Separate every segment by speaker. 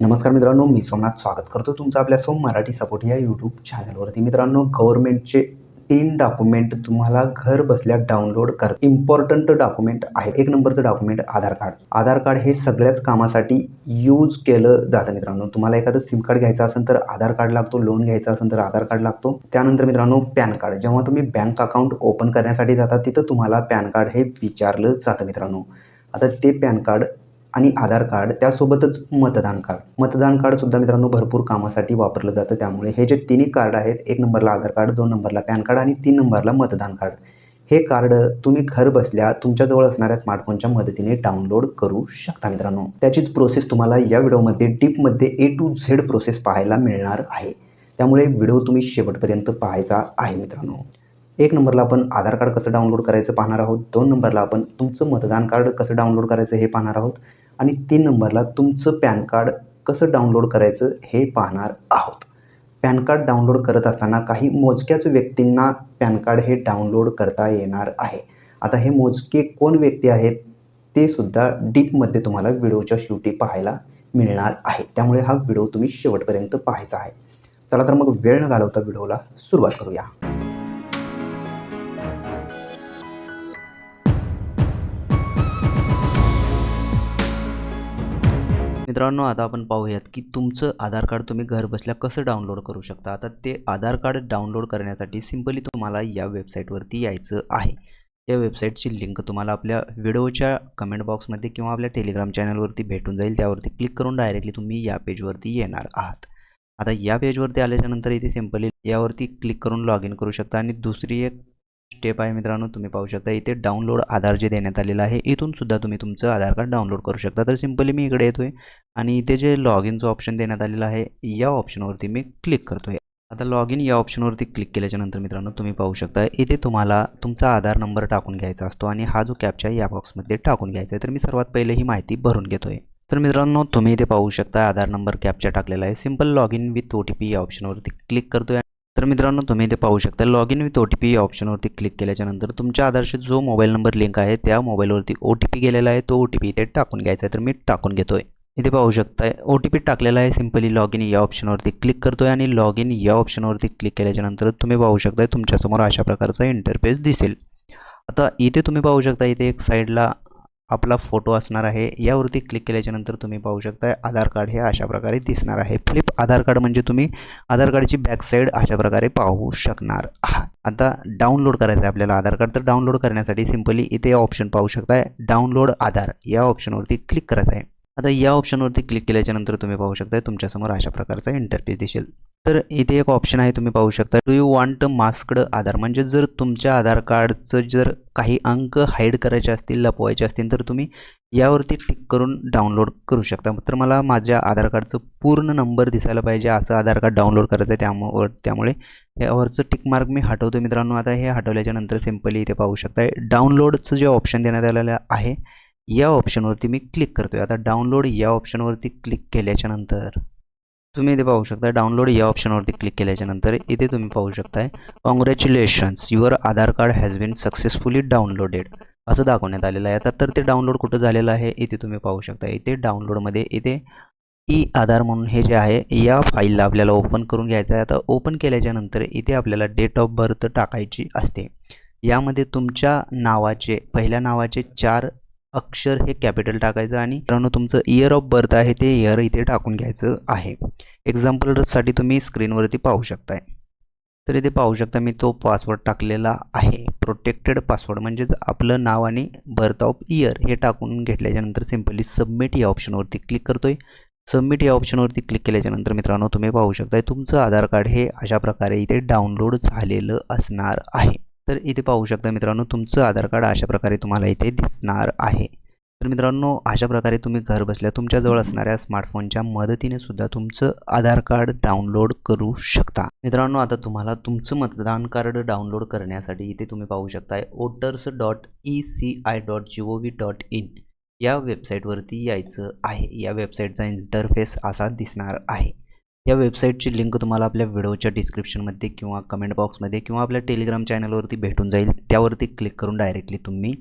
Speaker 1: नमस्कार मित्रांनो मी सोमनाथ स्वागत करतो तुमचं आपल्या सोम मराठी सपोर्ट या यूट्यूब चॅनलवरती मित्रांनो गव्हर्नमेंटचे तीन डॉक्युमेंट तुम्हाला घर बसल्या डाउनलोड कर इम्पॉर्टंट डॉक्युमेंट आहे. एक नंबरचं document Aadhaar card. Aadhaar card हे सगळ्याच कामासाठी यूज केलं जातं मित्रांनो. तुम्हाला एखादं सिम कार्ड घ्यायचं असेल तर आधार कार्ड लागतो लोन घ्यायचं असेल तर आधार कार्ड लागतो. त्यानंतर मित्रांनो पॅन कार्ड. जेव्हा तुम्ही बँक अकाउंट ओपन करण्यासाठी जाता तिथं तुम्हाला पॅन कार्ड हे विचारलं जातं मित्रांनो. आता ते पॅन कार्ड आणि आधार कार्ड त्यासोबतच मतदान कार्ड. मतदान कार्डसुद्धा मित्रांनो भरपूर कामासाठी वापरलं जातं. त्यामुळे हे जे तिन्ही कार्ड आहेत एक नंबरला आधार कार्ड दोन नंबरला पॅन कार्ड आणि तीन नंबरला मतदान कार्ड. हे कार्ड तुम्ही घर बसल्या तुमच्याजवळ असणाऱ्या स्मार्टफोनच्या मदतीने डाउनलोड करू शकता मित्रांनो. त्याचीच प्रोसेस तुम्हाला या व्हिडिओमध्ये डीपमध्ये ए टू झेड प्रोसेस पाहायला मिळणार आहे. त्यामुळे व्हिडिओ तुम्ही शेवटपर्यंत पाहायचा आहे मित्रांनो. एक नंबरला आपण आधार कार्ड कसं डाउनलोड करायचं पाहणार आहोत? दोन नंबरला आपण तुमचं मतदान कार्ड कसं डाउनलोड करायचं हे पाहणार आहोत. आणि तीन नंबरला तुमचं पॅन कार्ड कसं डाउनलोड करायचं हे पाहणार आहोत. पॅन कार्ड डाउनलोड करत असताना काही मोजक्याच व्यक्तींना पॅन कार्ड हे डाउनलोड करता येणार आहे. आता हे मोजके कोण व्यक्ती आहेत ते सुद्धा डीपमध्ये तुम्हाला व्हिडिओच्या शेवटी पाहायला मिळणार आहे. त्यामुळे हा व्हिडिओ तुम्ही शेवटपर्यंत पाहायचा आहे. चला तर मग वेळ न घालवता व्हिडिओला सुरुवात करूया. मित्रांनो आता आपण पाहूयात की तुमचं आधार कार्ड तुम्ही घरबसल्या कसं डाउनलोड करू शकता? आता ते आधार कार्ड डाउनलोड करण्यासाठी सिम्पली तुम्हाला या वेबसाईटवरती यायचं आहे. या वेबसाईटची लिंक तुम्हाला आपल्या व्हिडिओच्या कमेंट बॉक्समध्ये किंवा आपल्या टेलिग्राम चॅनलवरती भेटून जाईल. त्यावरती क्लिक करून डायरेक्टली तुम्ही या पेजवरती येणार आहात. आता या पेजवरती आल्याच्यानंतर इथे सिम्पली यावरती क्लिक करून लॉग इन करू शकता. आणि दुसरी एक स्टेप आहे मित्रांनो तुम्ही पाहू शकता इथे डाउनलोड आधार जे देण्यात आलेलं आहे इथून सुद्धा तुम्ही तुमचं आधार कार्ड डाउनलोड करू शकता. तर सिम्पली मी इकडे येतो आहे आणि इथे जे लॉग इनचं ऑप्शन देण्यात आलेलं आहे या ऑप्शनवरती मी क्लिक करतो आहे आता लॉग इन या ऑप्शनवरती क्लिक केल्याच्यानंतर मित्रांनो तुम्ही पाहू शकता इथे तुम्हाला तुमचा आधार नंबर टाकून घ्यायचा असतो आणि हा जो कॅप्चा आहे या बॉक्समध्ये टाकून घ्यायचा आहे. तर मी सर्वात पहिले ही माहिती भरून घेतो आहे तर मित्रांनो तुम्ही इथे पाहू शकता आधार नंबर कॅप्चा टाकलेला आहे. Simple log in with O T P या ऑप्शनवरती क्लिक करतो आहे तर मित्रांनो तुम्ही इथे पाहू शकता log in with O T P या ऑप्शनवरती क्लिक केल्याच्यानंतर तुमच्या आधारशी जो मोबाईल नंबर लिंक आहे त्या मोबाईलवरती ओ टी पी गेलेला आहे तो ओ टी पी इथे टाकून घ्यायचा आहे तर मी टाकून घेतो आहे इथे पाहू शकताय ओ टी पी टाकलेला आहे सिम्पली लॉग इन या ऑप्शनवरती क्लिक करतो आहे आणि लॉग इन या ऑप्शनवरती क्लिक केल्याच्यानंतर तुम्ही पाहू शकताय तुमच्यासमोर अशा प्रकारचा इंटरफेस दिसेल. आता इथे तुम्ही पाहू शकता इथे एक साईडला आपला फोटो असणार आहे. यावरती क्लिक केल्याच्यानंतर तुम्ही पाहू शकता आधार कार्ड हे अशा प्रकारे दिसणार आहे. फ्लिप आधार कार्ड म्हणजे तुम्ही आधार कार्डची बॅक साईड अशा प्रकारे पाहू शकणार आहात. आता डाउनलोड करायचं आहे आपल्याला आधार कार्ड. तर डाउनलोड करण्यासाठी सिम्पली इथे ऑप्शन पाहू शकताय डाउनलोड आधार. या ऑप्शनवरती क्लिक करायचं आहे. आता या ऑप्शनवरती क्लिक केल्याच्यानंतर तुम्ही पाहू शकता तुमच्यासमोर अशा प्रकारचा इंटरफेस दिसेल. तर इथे एक ऑप्शन आहे तुम्ही पाहू शकता do you want masked Aadhaar? म्हणजे जर तुमच्या आधार कार्डचं जर काही अंक हाईड करायचे असतील लपवायचे असतील तर तुम्ही यावरती टिक करून डाउनलोड करू शकता. तर मला माझ्या आधार कार्डचं पूर्ण नंबर दिसायला पाहिजे असं आधार कार्ड डाउनलोड करायचं आहे त्यामुळं त्यामुळे यावरचं टिक मार्क मी हटवतो मित्रांनो. आता हे हटवल्याच्या नंतर सिम्पली इथे पाहू शकता डाउनलोडचं जे ऑप्शन देण्यात आलेलं आहे या ऑप्शनवरती मी क्लिक करतो आहे आता डाउनलोड या ऑप्शनवरती क्लिक केल्याच्यानंतर तुम्ही इथे पाहू शकता डाउनलोड या ऑप्शनवरती क्लिक केल्याच्यानंतर इथे तुम्ही पाहू शकताय congratulations your Aadhaar card has been successfully downloaded असं दाखवण्यात आलेलं आहे. आता तर ते डाउनलोड कुठं झालेलं आहे? इथे तुम्ही पाहू शकता. इथे डाउनलोडमध्ये इथे ई आधार म्हणून हे जे आहे या फाईलला आपल्याला ओपन करून घ्यायचं आहे. आता ओपन केल्याच्यानंतर इथे आपल्याला डेट ऑफ बर्थ टाकायची असते. यामध्ये तुमच्या नावाचे पहिल्या नावाचे चार अक्षर हे कॅपिटल टाकायचं आणि मित्रांनो तुमचं इयर ऑफ बर्थ आहे ते इयर इथे टाकून घ्यायचं आहे. एक्झाम्पलसाठी तुम्ही स्क्रीनवरती पाहू शकताय. तर इथे पाहू शकता मी तो पासवर्ड टाकलेला आहे. प्रोटेक्टेड पासवर्ड म्हणजेच आपलं नाव आणि बर्थ ऑफ इयर हे टाकून घेतल्याच्यानंतर सिम्पली सबमिट या ऑप्शनवरती क्लिक करतोय. सबमिट या ऑप्शनवरती क्लिक केल्याच्यानंतर मित्रांनो तुम्ही पाहू शकताय तुमचं आधार कार्ड हे अशा प्रकारे इथे डाउनलोड झालेलं असणार आहे. तर इथे पाहू शकता मित्रांनो तुमचं आधार कार्ड अशा प्रकारे तुम्हाला इथे दिसणार आहे. तर मित्रांनो अशा प्रकारे तुम्ही घर बसल्या तुमच्याजवळ असणाऱ्या स्मार्टफोनच्या मदतीने सुद्धा तुमचं आधार कार्ड डाउनलोड करू शकता. मित्रांनो आता तुम्हाला तुमचं मतदान कार्ड डाउनलोड करण्यासाठी इथे तुम्ही पाहू शकताय voters dot E C I dot G O V dot in या वेबसाईटवरती यायचं आहे. या वेबसाईटचा इंटरफेस असा दिसणार आहे. या वेबसाईटची लिंक तुम्हाला आपल्या व्हिडिओच्या डिस्क्रिप्शनमध्ये किंवा कमेंट बॉक्समध्ये किंवा आपल्या टेलिग्राम चॅनलवरती भेटून जाईल. त्यावरती क्लिक करून डायरेक्टली तुम्ही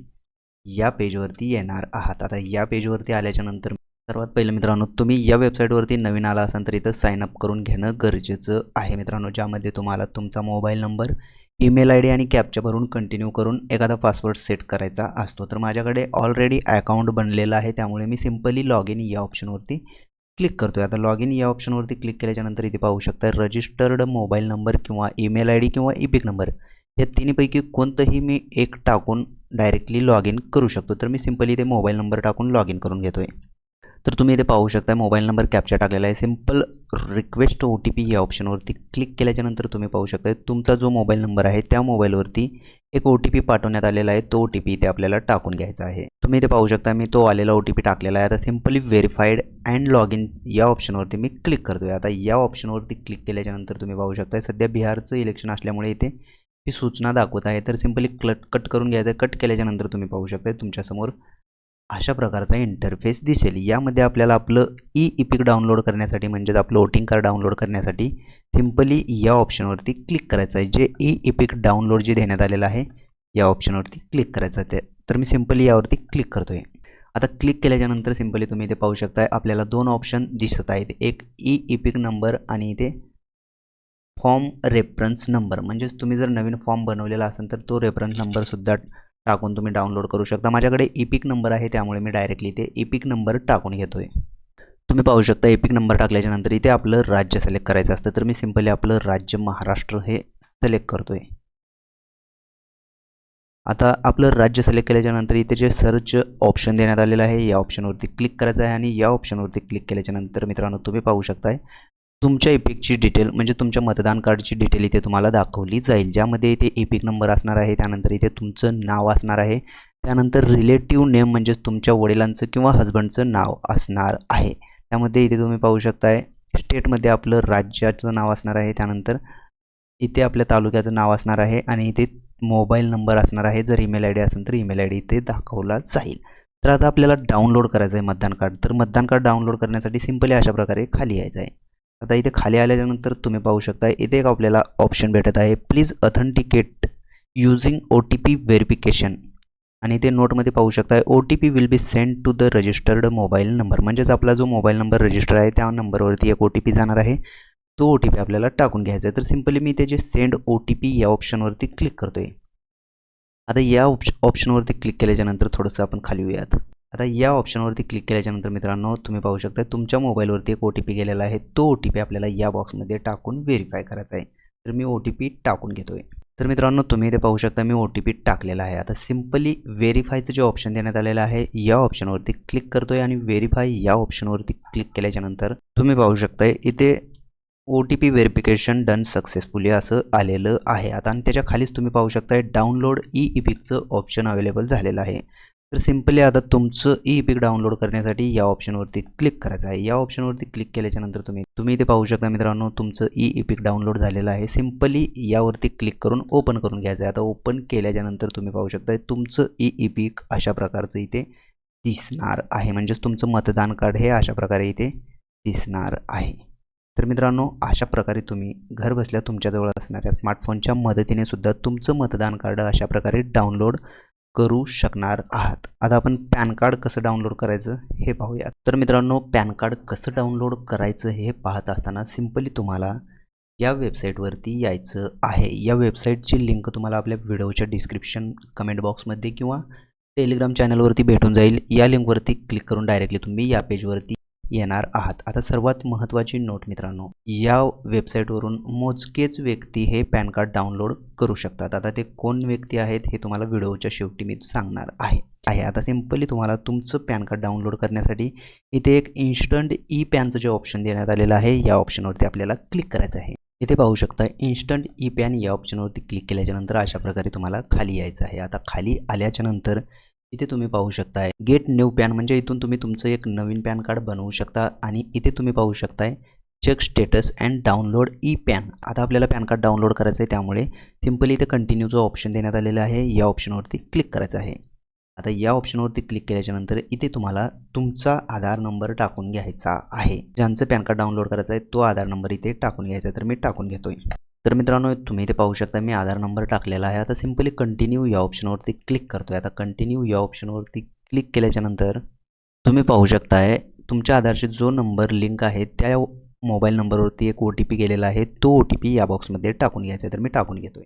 Speaker 1: या पेजवरती येणार आहात. आता या पेजवरती आल्याच्यानंतर सर्वात पहिलं मित्रांनो तुम्ही या वेबसाईटवरती नवीन आला असाल तर इथं साईन अप करून घेणं गरजेचं आहे. मित्रांनो ज्यामध्ये तुम्हाला तुमचा mobile number email I D आणि कॅपच्या भरून कंटिन्यू करून एखादा पासवर्ड सेट करायचा असतो. तर माझ्याकडे ऑलरेडी अकाउंट बनलेलं आहे. त्यामुळे मी सिम्पली लॉग इन या ऑप्शनवरती क्लिक करतो आहे आता लॉग इन या ऑप्शनवरती क्लिक केल्याच्यानंतर इथे पाहू शकता रजिस्टर्ड मोबाईल नंबर किंवा ईमेल आय डी किंवा ईपिक नंबर या तिन्हीपैकी कोणतंही मी एक टाकून डायरेक्टली लॉग इन करू शकतो. तर मी सिम्पली इथे मोबाईल नंबर टाकून लॉग इन करून घेतो आहे तर तुम्ही इथे पाहू शकता मोबाईल नंबर कॅप्चा टाकलेला आहे. Simple request O T P या ऑप्शनवरती क्लिक केल्याच्यानंतर तुम्ही पाहू शकता तुमचा जो मोबाईल नंबर आहे त्या मोबाईलवरती एक ओ टी पी पाठवण्यात आलेला आहे. तो ओ टी पी इथे आपल्याला टाकून घ्यायचा आहे. तुम्ही इथे पाहू शकता मी तो आलेला ओ टी पी टाकलेला आहे. आता simply verified and log in या ऑप्शनवरती मी क्लिक करतो आहे आता या ऑप्शनवरती क्लिक केल्याच्यानंतर तुम्ही पाहू शकता सध्या बिहारचं इलेक्शन असल्यामुळे इथे ही सूचना दाखवत आहे. तर सिम्पली क्लट कट करून घ्यायचं कट केल्याच्यानंतर तुम्ही पाहू शकता तुमच्यासमोर अशा प्रकारचा इंटरफेस दिसेल. यामध्ये आपल्याला आपलं ई इपिक डाउनलोड करण्यासाठी म्हणजेच आपलं वोटिंग कार्ड डाउनलोड करण्यासाठी सिम्पली या ऑप्शनवरती क्लिक करायचं आहे. जे ई इपिक डाउनलोड जे देण्यात आलेलं आहे या ऑप्शनवरती क्लिक करायचं आहे. तर मी सिम्पली यावरती क्लिक करतो आहे आता क्लिक केल्याच्यानंतर सिम्पली तुम्ही इथे पाहू शकता आपल्याला दोन ऑप्शन दिसत आहेत. एक ई इपिक नंबर आणि इथे फॉर्म रेफरन्स नंबर म्हणजेच तुम्ही जर नवीन फॉर्म बनवलेला असेल तर तो रेफरन्स नंबरसुद्धा टाकून तुम्ही डाउनलोड करू शकता. माझ्याकडे इपिक नंबर आहे त्यामुळे मी डायरेक्टली ते इपिक नंबर टाकून घेतो आहे तुम्ही पाहू शकता एपिक नंबर टाकल्याच्यानंतर इथे आपलं राज्य सिलेक्ट करायचं असतं. तर मी सिम्पली आपलं राज्य महाराष्ट्र हे सिलेक्ट करतो आहे आता आपलं राज्य सिलेक्ट केल्याच्यानंतर इथे जे सर्च ऑप्शन देण्यात आलेलं आहे या ऑप्शनवरती क्लिक करायचं आहे आणि या ऑप्शनवरती क्लिक केल्याच्यानंतर मित्रांनो तुम्ही पाहू शकताय तुमच्या इपिकची डिटेल म्हणजे तुमच्या मतदान कार्डची डिटेल इथे तुम्हाला दाखवली जाईल. ज्यामध्ये इथे इपिक नंबर असणार आहे त्यानंतर इथे तुमचं नाव असणार आहे त्यानंतर रिलेटिव्ह नेम म्हणजेच तुमच्या वडिलांचं किंवा हजबंडचं नाव असणार आहे. त्यामध्ये इथे तुम्ही पाहू शकताय स्टेटमध्ये आपलं राज्याचं नाव असणार आहे त्यानंतर इथे आपल्या तालुक्याचं नाव असणार आहे आणि इथे मोबाईल नंबर असणार आहे. जर ईमेल आय डी असेल तर ईमेल आय डी इथे दाखवला जाईल. तर आता आपल्याला डाउनलोड करायचं आहे मतदान कार्ड. तर मतदान कार्ड डाउनलोड करण्यासाठी सिम्पली अशा प्रकारे खाली यायचं आहे आता इथे खाली आल्याच्यानंतर तुम्ही पाहू शकता इथे एक आपल्याला ऑप्शन भेटत आहे. Please authenticate using O T P verification आणि ते नोटमध्ये पाहू शकता O T P will be send to the registered mobile number म्हणजेच आपला जो मोबाईल नंबर रजिस्टर आहे त्या नंबरवरती एक ओ टी पी जाणार आहे. तो ओ टी पी आपल्याला टाकून घ्यायचा आहे. तर सिम्पली मी ते जे सेंड ओ टी पी या ऑप्शनवरती क्लिक करतो आहे आता या ऑप्श ऑप्शनवरती क्लिक केल्याच्यानंतर थोडंसं आपण खाली येऊयात. आता या ऑप्शनवरती क्लिक केल्याच्यानंतर मित्रांनो तुम्ही पाहू शकता तुमच्या मोबाईलवरती एक ओ टी पी गेलेला आहे. तो ओ टी पी आपल्याला या बॉक्समध्ये टाकून व्हेरीफाय करायचा आहे. तर मी ओ टी पी टाकून घेतो आहे तर मित्रांनो तुम्ही इथे पाहू शकता मी ओ टी पी टाकलेला आहे. आता सिम्पली व्हेरीफायचं जे ऑप्शन देण्यात आलेलं आहे या ऑप्शनवरती क्लिक करतो आहे आणि व्हेरीफाय या ऑप्शनवरती क्लिक केल्याच्यानंतर तुम्ही पाहू शकता इथे O T P verification done successfully असं आलेलं आहे. आता आणि त्याच्या खालीच तुम्ही पाहू शकता डाउनलोड ई इपिकचं ऑप्शन अवेलेबल झालेलं आहे. तर सिम्पली आता तुमचं ई पिक डाउनलोड करण्यासाठी या ऑप्शनवरती क्लिक करायचं आहे. या ऑप्शनवरती क्लिक केल्याच्यानंतर तुम्ही तुम्ही इथे पाहू शकता मित्रांनो तुमचं ई ई पिक डाउनलोड झालेलं आहे. सिम्पली यावरती क्लिक करून ओपन करून घ्यायचं आहे. आता ओपन केल्याच्यानंतर तुम्ही पाहू शकता तुमचं ई ई पिक अशा प्रकारचं इथे दिसणार आहे. म्हणजेच तुमचं मतदान कार्ड हे अशा प्रकारे इथे दिसणार आहे. तर मित्रांनो अशा प्रकारे तुम्ही घर बसल्या तुमच्याजवळ असणाऱ्या स्मार्टफोनच्या मदतीने सुद्धा तुमचं मतदान कार्ड अशा प्रकारे डाउनलोड करू शकणार आहात. आता आपण पॅन कार्ड कसं डाउनलोड करायचं हे पाहूया तर मित्रांनो पॅन कार्ड कसं डाउनलोड करायचं हे पाहत असताना सिम्पली तुम्हाला या वेबसाईटवरती यायचं आहे. या वेबसाईटची लिंक तुम्हाला आपल्या व्हिडिओच्या डिस्क्रिप्शन कमेंट बॉक्समध्ये किंवा टेलिग्राम चॅनलवरती भेटून जाईल. या लिंकवरती क्लिक करून डायरेक्टली तुम्ही या पेजवरती येणार आहात. आता सर्वात महत्त्वाची नोट मित्रांनो या वेबसाईटवरून मोजकेच व्यक्ती हे पॅन कार्ड डाउनलोड करू शकतात. आता ते कोण व्यक्ती आहेत हे तुम्हाला व्हिडिओच्या शेवटी मी सांगणार आहे. आहे आता सिम्पली तुम्हाला तुमचं पॅन कार्ड डाउनलोड करण्यासाठी इथे एक इन्स्टंट ई पॅनचं जे ऑप्शन देण्यात आलेलं आहे या ऑप्शनवरती आपल्याला क्लिक करायचं आहे. इथे पाहू शकता इन्स्टंट ई पॅन या ऑप्शनवरती क्लिक केल्याच्यानंतर अशा प्रकारे तुम्हाला खाली यायचं आहे. आता खाली आल्याच्यानंतर इथे तुम्ही पाहू शकताय गेट न्यू पॅन म्हणजे इथून तुम्ही तुमचं एक नवीन पॅन कार्ड बनवू शकता आणि इथे तुम्ही पाहू शकताय check status and download E PAN. आता आपल्याला पॅन कार्ड डाउनलोड करायचं आहे त्यामुळे सिम्पली इथे कंटिन्यू जो ऑप्शन देण्यात आलेला आहे या ऑप्शनवरती क्लिक करायचं आहे. आता या ऑप्शनवरती क्लिक केल्याच्यानंतर इथे तुम्हाला तुमचा आधार नंबर टाकून घ्यायचा आहे. ज्यांचं पॅन कार्ड डाउनलोड करायचं आहे तो आधार नंबर इथे टाकून घ्यायचा तर मी टाकून घेतोय. तर मित्रांनो तुम्ही इथे पाहू शकता मी आधार नंबर टाकलेला आहे. आता सिम्पली कंटिन्यू या ऑप्शनवरती क्लिक करतो आहे आता कंटिन्यू या ऑप्शनवरती क्लिक केल्याच्यानंतर तुम्ही पाहू शकताय तुमच्या आधारशी जो नंबर लिंक आहे त्या मोबाईल नंबरवरती एक ओ टी पी गेलेला आहे. तो ओ टी पी या बॉक्समध्ये टाकून घ्यायचा आहे तर मी टाकून घेतो आहे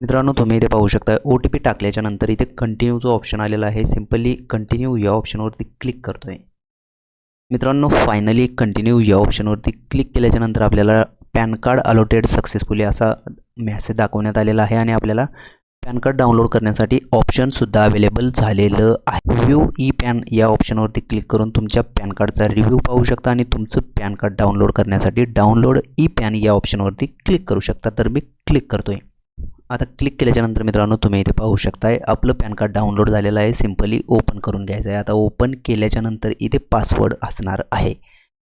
Speaker 1: मित्रांनो तुम्ही इथे पाहू शकता ओ टी पी टाकल्याच्यानंतर इथे कंटिन्यू जो ऑप्शन आलेला आहे सिम्पली कंटिन्यू या ऑप्शनवरती क्लिक करतो आहे मित्रांनो फायनली कंटिन्यू या ऑप्शनवरती क्लिक केल्याच्यानंतर आपल्याला पॅन कार्ड अलोटेड सक्सेसफुली असा मॅसेज दाखवण्यात आलेला आहे आणि आपल्याला पॅन कार्ड डाउनलोड करण्यासाठी ऑप्शनसुद्धा अवेलेबल झालेलं आहे. रिव्ह्यू ई पॅन या ऑप्शनवरती क्लिक करून तुमच्या पॅन कार्डचा रिव्ह्यू पाहू शकता आणि तुमचं पॅन कार्ड डाउनलोड करण्यासाठी डाउनलोड ई पॅन या ऑप्शनवरती क्लिक करू शकता. तर मी क्लिक करतो आहे आता क्लिक केल्याच्यानंतर मित्रांनो तुम्ही इथे पाहू शकताय आपलं पॅन कार्ड डाउनलोड झालेलं आहे. सिम्पली ओपन करून घ्यायचं आहे. आता ओपन केल्याच्यानंतर इथे पासवर्ड असणार आहे.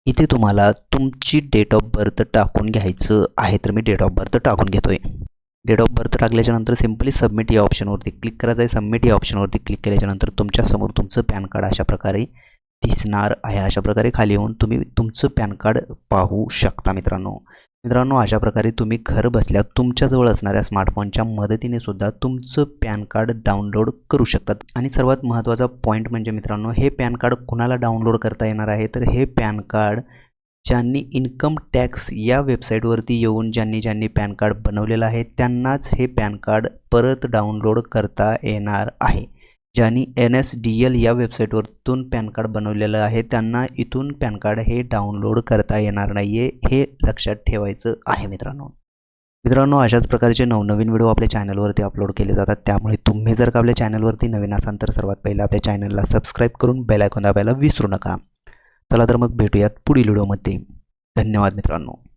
Speaker 1: इथे तुम्हाला तुमची डेट ऑफ बर्थ टाकून घ्यायचं आहे तर मी डेट ऑफ बर्थ टाकून घेतो आहे डेट ऑफ बर्थ टाकल्याच्यानंतर सिम्पली सबमिट या ऑप्शनवरती क्लिक करायचं आहे. सबमिट या ऑप्शनवरती क्लिक केल्याच्यानंतर तुमच्यासमोर तुमचं पॅन कार्ड अशा प्रकारे दिसणार आहे. अशा प्रकारे खाली येऊन तुम्ही तुमचं पॅन कार्ड पाहू शकता मित्रांनो. मित्रांनो अशा प्रकारे तुम्ही घर बसल्या तुमच्याजवळ असणाऱ्या स्मार्टफोनच्या मदतीने सुद्धा तुमचं पॅन कार्ड डाउनलोड करू शकतात. आणि सर्वात महत्त्वाचा पॉईंट म्हणजे मित्रांनो हे पॅन कार्ड कुणाला डाउनलोड करता येणार आहे? तर हे पॅन कार्ड ज्यांनी इन्कम टॅक्स या वेबसाईटवरती येऊन ज्यांनी ज्यांनी पॅन कार्ड बनवलेलं आहे त्यांनाच हे पॅन कार्ड परत डाउनलोड करता येणार आहे. ज्यांनी एन एस डी एल या वेबसाईटवरतून पॅन कार्ड बनवलेलं आहे त्यांना इथून पॅन कार्ड हे डाउनलोड करता येणार नाही आहे हे लक्षात ठेवायचं आहे मित्रांनो. मित्रांनो अशाच प्रकारचे नवनवीन व्हिडिओ आपल्या चॅनलवरती अपलोड केले जातात त्यामुळे तुम्ही जर का आपल्या चॅनलवरती नवीन असाल तर सर्वात पहिलं आपल्या चॅनलला सबस्क्राईब करून बेल आयकॉन दाबायला विसरू नका. चला तर मग भेटूयात पुढील व्हिडिओमध्ये. धन्यवाद मित्रांनो.